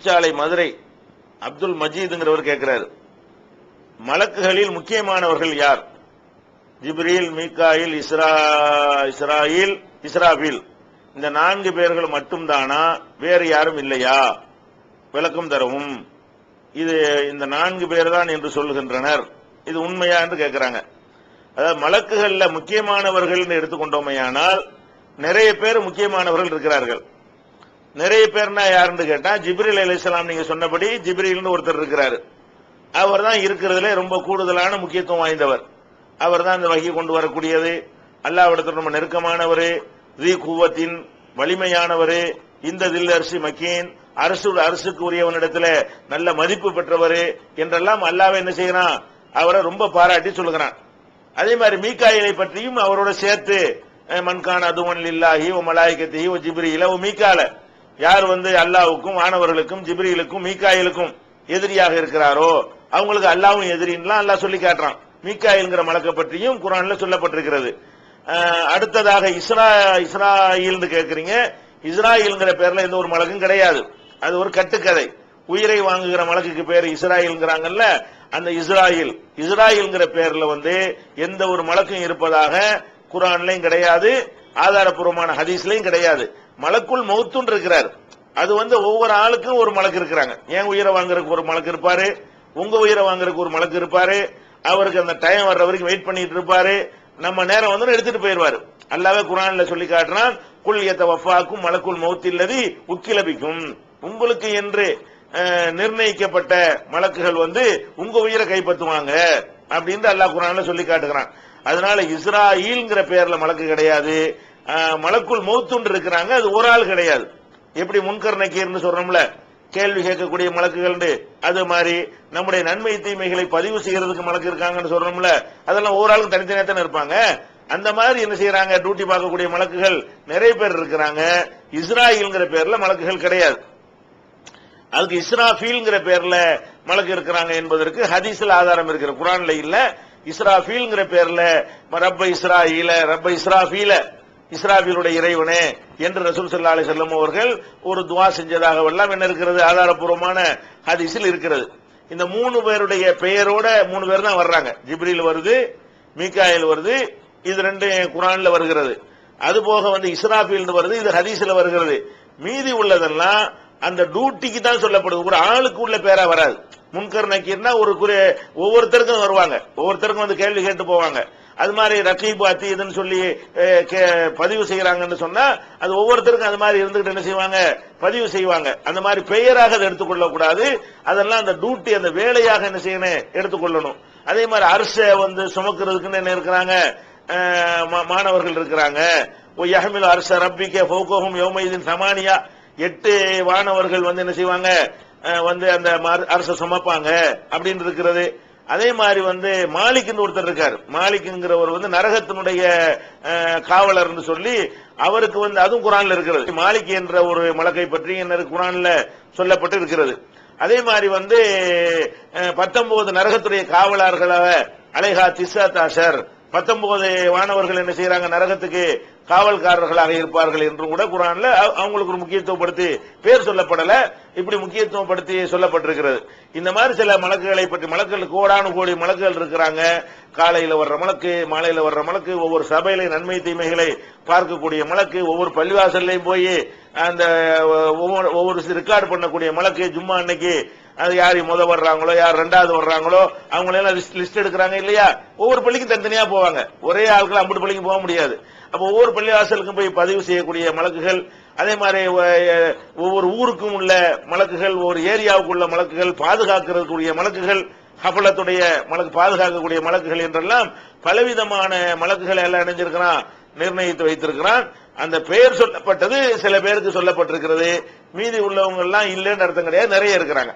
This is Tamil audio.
சாலை மதுரை அப்துல் மஜீதுங்கிறவர் கேட்கிறாரு மலக்குகளில் முக்கியமானவர்கள் யார்? ஜிப்ரீல் மீகாயில் இஸ்ரா இஸ்ராயில் இஸ்ராபில் இந்த நான்கு பேர்கள் மட்டும்தானா? வேறு யாரும் இல்லையா? விளக்கம் தரவும். இது இந்த நான்கு பேர் தான் என்று சொல்லுகின்றனர். இது உண்மையா என்று கேட்கிறாங்க அதாவது மலக்குகள்ல முக்கியமானவர்கள் எடுத்துக்கொண்டோமையானால் நிறைய பேர் முக்கியமானவர்கள் இருக்கிறார்கள். நிறைய பேர்னா யாருன்னு கேட்டா ஜிப்ரில் அலிஸ்லாம் நீங்க சொன்னபடி ஜிப்ரில்னு ஒருத்தர் இருக்கிறாரு. அவர் தான் இருக்கிறதுல ரொம்ப கூடுதலான முக்கியத்துவம் வாய்ந்தவர். அவர் தான் இந்த வகை கொண்டு வரக்கூடியது. அல்லாவிடத்தில் ரொம்ப நெருக்கமானவர் ரி குவத்தின் வலிமையானவர் இந்த தில் அரிசி மக்கீன் அரசு அரசுக்கு உரியவனிடத்துல நல்ல மதிப்பு பெற்றவர் என்றெல்லாம் அல்லாவை என்ன செய்யறான்? அவரை ரொம்ப பாராட்டி சொல்லுகிறான். அதே மாதிரி மீக்காயிலை பற்றியும் அவரோட சேர்த்து அஹ், அதுவன் இல்லாஹி ஓ மலாய்கத்தி ஓ ஜிப்ரியில ஓ மீக்காலை. யார் வந்து அல்லாவுக்கும் மாணவர்களுக்கும் ஜிப்ரீலுக்கும் மீக்காயிலுக்கும் எதிரியாக இருக்கிறாரோ அவங்களுக்கு அல்லாவும் எதிரின்லாம் அல்லாஹ் சொல்லி காட்டுறான். மீக்காயில்ங்கிற மலக்கை பற்றியும் குரான்ல சொல்லப்பட்டிருக்கிறது. அடுத்ததாக இஸ்ரா இஸ்ராயில்னு கேட்குறீங்க இஸ்ராயில்ங்கிற பேர்ல எந்த ஒரு மலக்கும் கிடையாது. அது ஒரு கட்டுக்கதை. உயிரை வாங்குகிற மலக்குக்கு பேர் இஸ்ராயில்ங்கிறாங்கல்ல அந்த இஸ்ராயில். இஸ்ராயில்ங்கிற பேர்ல வந்து எந்த ஒரு மலக்கும் இருப்பதாக குரான்லையும் கிடையாது ஆதாரப்பூர்வமான ஹதீஸ்லையும் கிடையாது. மலக்குள் மௌத்துன்னு இருக்கிறார். அது வந்து ஒவ்வொரு ஆளுக்கும் ஒரு மலக்கு இருக்கிறாங்க. ஏன் உயிரை வாங்குறதுக்கு ஒரு மலக்கு இருப்பாரு? உங்க உயிரை வாங்குறதுக்கு ஒரு மலக்கு இருப்பாரு? அவருக்கு அந்த டைம் வர்ற வரைக்கும் வெயிட் பண்ணிட்டு இருப்பாரு. நம்ம நேரம் வந்து எடுத்துட்டு போயிருவாரு அல்லாவே குரான்ல சொல்லி காட்டுறான் குல் எத்த வஃபாக்கும் மலக்குள் மௌத்தில்லதி உக்கிலபிக்கும் உங்களுக்கு என்று நிர்ணயிக்கப்பட்ட மலக்குகள் வந்து உங்க உயிரை கைப்பற்றுவாங்க அப்படின்னு அல்லாஹ் குரான்ல சொல்லி காட்டுகிறான். அதனால இஸ்ராயில்ங்கிற பேர்ல மலக்கு கிடையாது. மலக்குள் மௌத்துண்டு இருக்கிறாங்க. அது ஒரு ஆள் கிடையாது. எப்படி முன்கர் நக்கீர்னு சொல்றோம்ல? கேள்வி கேட்கக்கூடிய மலக்குகள் அது மாதிரி நம்முடைய நன்மை தீமைகளை பதிவு செய்யறதுக்கு மலக்கு இருக்காங்கன்னு சொல்றோம்ல. அதெல்லாம் ஓராளுக்கு தனித்தனியாக தானே இருப்பாங்க. அந்த மாதிரி என்ன செய்யறாங்க? டியூட்டி பார்க்கக்கூடிய மலக்குகள் நிறைய பேர் இருக்கிறாங்க. இஸ்ராயில்ங்கிற பேர்ல மலக்குகள் கிடையாது. அதுக்கு இஸ்ராஃபீல்ங்கிற பேர்ல மலக்கு இருக்கிறாங்க என்பதற்கு ஹதீஸ்ல ஆதாரம் இருக்கிற குரான்ல இல்ல. இஸ்ராஃபீல்ங்கிற பேர்ல ரப்ப இஸ்ராயில ரப்ப இஸ்ராஃபீல. இஸ்ராஃபீலுடைய இறைவனே என்று ரசூல் சல்லா அலி செல்லம் அவர்கள் ஒரு துவா செஞ்சதாக எல்லாம் என்ன இருக்கிறது? ஆதாரப்பூர்வமான ஹதிஸில் இருக்கிறது. இந்த மூணு பேருடைய பெயரோட மூணு பேர் தான் வர்றாங்க. ஜிப்ரில் வருது மீக்காயில் வருது இது ரெண்டு குரான்ல வருகிறது. அது போக வந்து இஸ்ராஃபீல் வருது இது ஹதீஸ்ல வருகிறது. மீதி உள்ளதெல்லாம் அந்த டியூட்டிக்கு தான் சொல்லப்படுது. ஒரு ஆளுக்கு உள்ள பேரா வராது. முன்கர் நக்கீர்னா ஒரு குறி ஒவ்வொருத்தருக்கும் வருவாங்க. ஒவ்வொருத்தருக்கும் வந்து கேள்வி கேட்டு போவாங்க. அது மாதிரி ரக்கீப் அத்தி இதுன்னு சொல்லி கே- பதிவு செய்யறாங்கன்னு சொன்னா அது ஒவ்வொருத்தருக்கும் அது மாதிரி இருந்துகிட்டு என்ன செய்வாங்க? பதிவு செய்வாங்க. அந்த மாதிரி பெயராக அதை எடுத்துக்கொள்ள கூடாது. அதெல்லாம் அந்த டியூட்டி அந்த வேலையாக என்ன செய்யணும்? எடுத்துக்கொள்ளணும். அதே மாதிரி அரச வந்து சுமக்கிறதுக்குன்னு என்ன இருக்கிறாங்க? மா- மாணவர்கள் இருக்கிறாங்க. யஹமில் அரச ரப்பிக்க ஃபௌகஹும் யௌமைதின் சமானியா. எட்டு வானவர்கள் வந்து என்ன செய்வாங்க? வந்து அந்த மர- அரச சுமப்பாங்க. அப்படின்னு இருக்கிறது. அதே மாதிரி வந்து மாலிக்னு ஒருத்தர் இருக்கார். மாலிக்ங்கிறவர் வந்து நரகத்தினுடைய காவலர்னு சொல்லி அவருக்கு வந்து அதுவும் குரான்ல இருக்கிறது. மாலிக் என்ற ஒரு மலக்கை பற்றி என்ன குரான்ல சொல்லப்பட்டு இருக்கிறது. அதே மாதிரி வந்து பத்தொன்பது நரகத்துடைய காவலர்களாக அலைஹா திசா தாசர் பத்தொன்பது மாணவர்கள் என்ன செய்யறாங்க? நரகத்துக்கு காவல்காரர்களாக இருப்பார்கள் என்றும் கூட குரான்ல அவங்களுக்கு ஒரு முக்கியத்துவப்படுத்தி பேர் சொல்லப்படல. இப்படி முக்கியத்துவப்படுத்தி சொல்லப்பட்டிருக்கிறது. இந்த மாதிரி சில மலக்குகளை பற்றி மலக்கள் கோடானு கோடி மலக்குகள் இருக்கிறாங்க. காலையில வர்ற மலக்கு மாலையில வர்ற மலக்கு ஒவ்வொரு சபையில நன்மை தீமைகளை பார்க்கக்கூடிய மலக்கு ஒவ்வொரு பள்ளிவாசல்லையும் போய் அந்த ஒவ்வொரு ஒவ்வொரு ரெக்கார்டு பண்ணக்கூடிய மலக்கு ஜும்மா அன்னைக்கு அது யார் முத வர்றாங்களோ யார் ரெண்டாவது வர்றாங்களோ அவங்களெல்லாம் லிஸ்ட் லிஸ்ட் எடுக்கிறாங்க இல்லையா? ஒவ்வொரு பள்ளிக்கும் தனித்தனியா போவாங்க. ஒரே ஆட்கள் அம்பது பள்ளிக்கு போக முடியாது. அப்போ ஒவ்வொரு பள்ளி வாசலுக்கும் போய் பதிவு செய்யக்கூடிய மலக்குகள் அதே மாதிரி ஒவ்வொரு ஊருக்கும் உள்ள மலக்குகள் ஒவ்வொரு ஏரியாவுக்கு உள்ள மலக்குகள் பாதுகாக்கிறதுக்குரிய மலக்குகள் ஹபலத்துடைய மலக்கு பாதுகாக்கக்கூடிய மலக்குகள் என்றெல்லாம் பலவிதமான மலக்குகளை எல்லாம் இணைஞ்சிருக்கிறான் நிர்ணயித்து வைத்திருக்கிறான். அந்த பெயர் சொல்லப்பட்டது சில பேருக்கு சொல்லப்பட்டிருக்கிறது. மீதி உள்ளவங்க எல்லாம் இல்லைன்னு அர்த்தம் கிடையாது. நிறைய இருக்கிறாங்க.